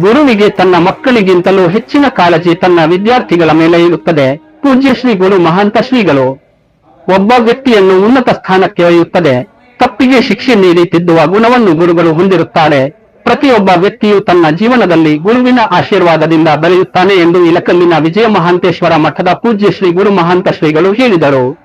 ಗುರುವಿಗೆ ತನ್ನ ಮಕ್ಕಳಿಗಿಂತಲೂ ಹೆಚ್ಚಿನ ಕಾಳಜಿ ತನ್ನ ವಿದ್ಯಾರ್ಥಿಗಳ ಮೇಲೆ ಇರುತ್ತದೆ. ಪೂಜ್ಯ ಶ್ರೀ ಗುರು ಮಹಾಂತ ಶ್ರೀಗಳು, ಒಬ್ಬ ವ್ಯಕ್ತಿಯನ್ನು ಉನ್ನತ ಸ್ಥಾನಕ್ಕೆ ಒಯ್ಯುತ್ತದೆ. ತಪ್ಪಿಗೆ ಶಿಕ್ಷೆ ನೀಡಿ ತಿದ್ದುವ ಗುಣವನ್ನು ಗುರುಗಳು ಹೊಂದಿರುತ್ತಾರೆ. ಪ್ರತಿಯೊಬ್ಬ ವ್ಯಕ್ತಿಯು ತನ್ನ ಜೀವನದಲ್ಲಿ ಗುರುವಿನ ಆಶೀರ್ವಾದದಿಂದ ಬೆಳೆಯುತ್ತಾನೆ ಎಂದು ಇಲಕಲ್ಲಿನ ವಿಜಯ ಮಹಾಂತೇಶ್ವರ ಮಠದ ಪೂಜ್ಯ ಶ್ರೀ ಗುರು ಮಹಾಂತ ಶ್ರೀಗಳು ಹೇಳಿದರು.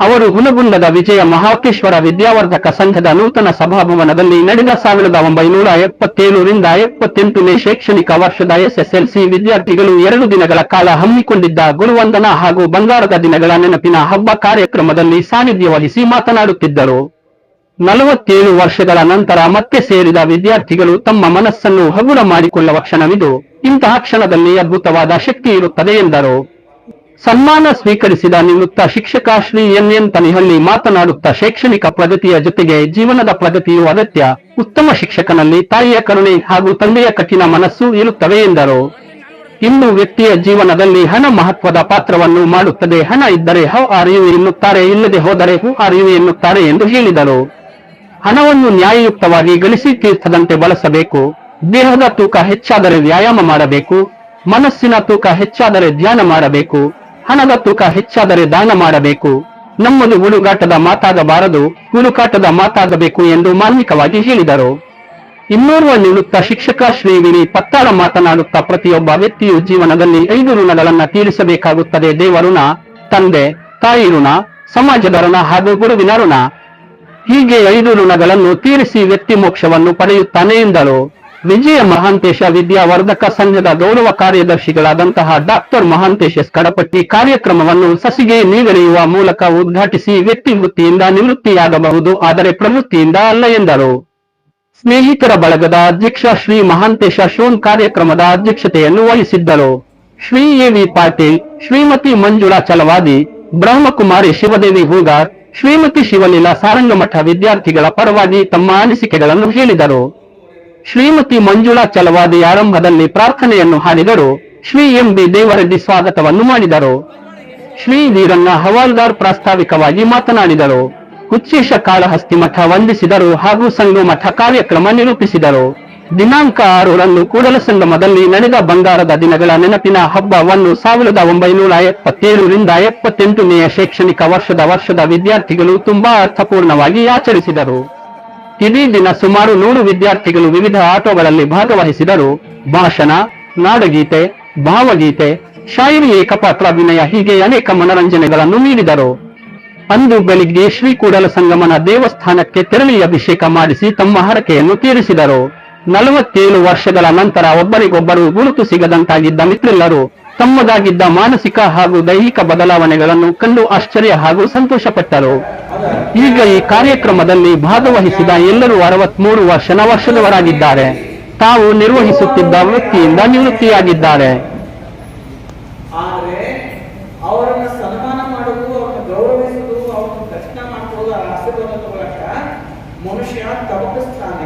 ಅವರು ಹುನಗುಂಡದ ವಿಜಯ ಮಹಾಕೇಶ್ವರ ವಿದ್ಯಾವರ್ಧಕ ಸಂಘದ ನೂತನ ಸಭಾಭವನದಲ್ಲಿ ನಡೆದ ಸಾವಿರದ ಒಂಬೈನೂರ ಎಪ್ಪತ್ತೇಳರಿಂದ ಎಪ್ಪತ್ತೆಂಟನೇ ಶೈಕ್ಷಣಿಕ ವರ್ಷದ ಎಸ್ಎಸ್ಎಲ್ಸಿ ವಿದ್ಯಾರ್ಥಿಗಳು ಎರಡು ದಿನಗಳ ಕಾಲ ಹಮ್ಮಿಕೊಂಡಿದ್ದ ಗುರುವಂದನ ಹಾಗೂ ಬಂಗಾರದ ದಿನಗಳ ನೆನಪಿನ ಹಬ್ಬ ಕಾರ್ಯಕ್ರಮದಲ್ಲಿ ಸಾನ್ನಿಧ್ಯ ವಹಿಸಿ ಮಾತನಾಡುತ್ತಿದ್ದರು. ನಲವತ್ತೇಳು ವರ್ಷಗಳ ನಂತರ ಮತ್ತೆ ಸೇರಿದ ವಿದ್ಯಾರ್ಥಿಗಳು ತಮ್ಮ ಮನಸ್ಸನ್ನು ಹಗುರ ಮಾಡಿಕೊಳ್ಳುವ ಕ್ಷಣವಿದು. ಇಂತಹ ಕ್ಷಣದಲ್ಲಿ ಅದ್ಭುತವಾದ ಶಕ್ತಿ ಇರುತ್ತದೆ ಎಂದರು. ಸನ್ಮಾನ ಸ್ವೀಕರಿಸಿದ ನಿವೃತ್ತ ಶಿಕ್ಷಕ ಶ್ರೀ ಎನ್ ಎನ್ ತನಿಹಳ್ಳಿ ಮಾತನಾಡುತ್ತಾ ಶೈಕ್ಷಣಿಕ ಪ್ರಗತಿಯ ಜೊತೆಗೆ ಜೀವನದ ಪ್ರಗತಿಯು ಅಗತ್ಯ. ಉತ್ತಮ ಶಿಕ್ಷಕನಲ್ಲಿ ತಾಯಿಯ ಕರುಣೆ ಹಾಗೂ ತಂದೆಯ ಕಠಿಣ ಮನಸ್ಸು ಇರುತ್ತವೆ ಎಂದರು. ಇನ್ನು ವ್ಯಕ್ತಿಯ ಜೀವನದಲ್ಲಿ ಹಣ ಮಹತ್ವದ ಪಾತ್ರವನ್ನು ಮಾಡುತ್ತದೆ. ಹಣ ಇದ್ದರೆ ಹೌ ಆರ್ ಎನ್ನುತ್ತಾರೆ, ಇಲ್ಲದೆ ಹೋದರೆ ಹೂ ಆರ್ ಎನ್ನುತ್ತಾರೆ ಎಂದು ಹೇಳಿದರು. ಹಣವನ್ನು ನ್ಯಾಯಯುಕ್ತವಾಗಿ ಗಳಿಸಿ ತೀರ್ಥದಂತೆ ಬಳಸಬೇಕು. ದೇಹದ ತೂಕ ಹೆಚ್ಚಾದರೆ ವ್ಯಾಯಾಮ ಮಾಡಬೇಕು. ಮನಸ್ಸಿನ ತೂಕ ಹೆಚ್ಚಾದರೆ ಧ್ಯಾನ ಮಾಡಬೇಕು. ಹಣದ ತೂಕ ಹೆಚ್ಚಾದರೆ ದಾನ ಮಾಡಬೇಕು. ನಮ್ಮದು ಹುಡುಗಾಟದ ಮಾತಾಗಬಾರದು, ಹುಡುಕಾಟದ ಮಾತಾಗಬೇಕು ಎಂದು ಮಾರ್ಮಿಕವಾಗಿ ಹೇಳಿದರು. ಇನ್ನೋರ್ವ ನಿವೃತ್ತ ಶಿಕ್ಷಕ ಶ್ರೀ ವಿನಿ ಪತ್ತಾಳ ಮಾತನಾಡುತ್ತಾ ಪ್ರತಿಯೊಬ್ಬ ವ್ಯಕ್ತಿಯು ಜೀವನದಲ್ಲಿ ಐದು ಋಣಗಳನ್ನ ತೀರಿಸಬೇಕಾಗುತ್ತದೆ. ದೇವಋಣ, ತಂದೆ, ತಾಯಿ ಋಣ, ಸಮಾಜದ ಋಣ ಹಾಗೂ ಗುರುವಿನ ಋಣ. ಹೀಗೆ ಐದು ಋಣಗಳನ್ನು ತೀರಿಸಿ ವ್ಯಕ್ತಿ ಮೋಕ್ಷವನ್ನು ಪಡೆಯುತ್ತಾನೆ ಎಂದರು ವಿಜಯ ಮಹಾಂತೇಶ ವಿದ್ಯಾವರ್ಧಕ ಸಂಘದ ಗೌರವ ಕಾರ್ಯದರ್ಶಿಗಳಾದಂತಹ ಡಾಕ್ಟರ್ ಮಹಾಂತೇಶ ಕಡಪಟ್ಟಿ ಕಾರ್ಯಕ್ರಮವನ್ನು ಸಸಿಗೆ ನೀರೆಳೆಯುವ ಮೂಲಕ ಉದ್ಘಾಟಿಸಿ ವ್ಯಕ್ತಿ ವೃತ್ತಿಯಿಂದ ನಿವೃತ್ತಿಯಾಗಬಹುದು, ಆದರೆ ಪ್ರವೃತ್ತಿಯಿಂದ ಅಲ್ಲ ಎಂದರು. ಸ್ನೇಹಿತರ ಬಳಗದ ಅಧ್ಯಕ್ಷ ಶ್ರೀ ಮಹಾಂತೇಶ ಶೋನ್ ಕಾರ್ಯಕ್ರಮದ ಅಧ್ಯಕ್ಷತೆಯನ್ನು ವಹಿಸಿದ್ದರು. ಶ್ರೀ ಎ ವಿ ಪಾಟೀಲ್, ಶ್ರೀಮತಿ ಮಂಜುಳಾ ಚಲವಾದಿ, ಬ್ರಹ್ಮಕುಮಾರಿ ಶಿವದೇವಿ ಹೂಗಾರ್, ಶ್ರೀಮತಿ ಶಿವಲೀಲಾ ಸಾರಂಗಮಠ ವಿದ್ಯಾರ್ಥಿಗಳ ಪರವಾಗಿ ತಮ್ಮ ಅನಿಸಿಕೆಗಳನ್ನು ಹೇಳಿದರು. ಶ್ರೀಮತಿ ಮಂಜುಳಾ ಚಲವಾದಿ ಆರಂಭದಲ್ಲಿ ಪ್ರಾರ್ಥನೆಯನ್ನು ಹಾಡಿದರು. ಶ್ರೀ ಎಂ ಬಿ ದೇವರೆಡ್ಡಿ ಸ್ವಾಗತವನ್ನು ಮಾಡಿದರು. ಶ್ರೀ ವೀರಣ್ಣ ಹವಾಲ್ದಾರ್ ಪ್ರಾಸ್ತಾವಿಕವಾಗಿ ಮಾತನಾಡಿದರು. ಉಚ್ಚೇಶ ಕಾಳಹಸ್ತಿ ಮಠ ವಂದಿಸಿದರು ಹಾಗೂ ಸಂಘ ಮಠ ಕಾರ್ಯಕ್ರಮ ನಿರೂಪಿಸಿದರು. ದಿನಾಂಕ ಆರರಂದು ಕೂಡಲ ಸಂಗಮದಲ್ಲಿ ನಡೆದ ಬಂಗಾರದ ದಿನಗಳ ನೆನಪಿನ ಹಬ್ಬವನ್ನು ಸಾವಿರದ ಒಂಬೈನೂರ ಎಪ್ಪತ್ತೇಳರಿಂದ ಎಪ್ಪತ್ತೆಂಟನೆಯ ಶೈಕ್ಷಣಿಕ ವರ್ಷದ ವರ್ಷದ ವಿದ್ಯಾರ್ಥಿಗಳು ತುಂಬಾ ಅರ್ಥಪೂರ್ಣವಾಗಿ ಆಚರಿಸಿದರು. ಇಡೀ ದಿನ ಸುಮಾರು ನೂರು ವಿದ್ಯಾರ್ಥಿಗಳು ವಿವಿಧ ಆಟೋಗಳಲ್ಲಿ ಭಾಗವಹಿಸಿದರು. ಭಾಷಣ, ನಾಡಗೀತೆ, ಭಾವಗೀತೆ, ಶಾಯರಿ ಏಕಪಾತ್ರಾಭಿನಯ ಹೀಗೆ ಅನೇಕ ಮನರಂಜನೆಗಳನ್ನು ನೀಡಿದರು. ಅಂದು ಬೆಳಿಗ್ಗೆ ಶ್ರೀ ಕೂಡಲ ಸಂಗಮನ ದೇವಸ್ಥಾನಕ್ಕೆ ತೆರಳಿ ಅಭಿಷೇಕ ಮಾಡಿಸಿ ತಮ್ಮ ಹರಕೆಯನ್ನು ತೀರಿಸಿದರು. ನಲವತ್ತೇಳು ವರ್ಷಗಳ ನಂತರ ಒಬ್ಬರಿಗೊಬ್ಬರು ಗುರುತು ಸಿಗದಂತಾಗಿದ್ದ ಮಿತ್ರರೆಲ್ಲರೂ ತಮ್ಮದಾಗಿದ್ದ ಮಾನಸಿಕ ಹಾಗೂ ದೈಹಿಕ ಬದಲಾವಣೆಗಳನ್ನು ಕಂಡು ಆಶ್ಚರ್ಯ ಹಾಗೂ ಸಂತೋಷಪಟ್ಟರು. ಈಗ ಈ ಕಾರ್ಯಕ್ರಮದಲ್ಲಿ ಭಾಗವಹಿಸಿದ ಎಲ್ಲರೂ ಅರವತ್ಮೂರು ವರ್ಷ ವರ್ಷದವರಾಗಿದ್ದಾರೆ. ತಾವು ನಿರ್ವಹಿಸುತ್ತಿದ್ದ ವೃತ್ತಿಯಿಂದ ನಿವೃತ್ತಿಯಾಗಿದ್ದಾರೆ. ಮನುಷ್ಯ ತಪಸ್ತಾನೆ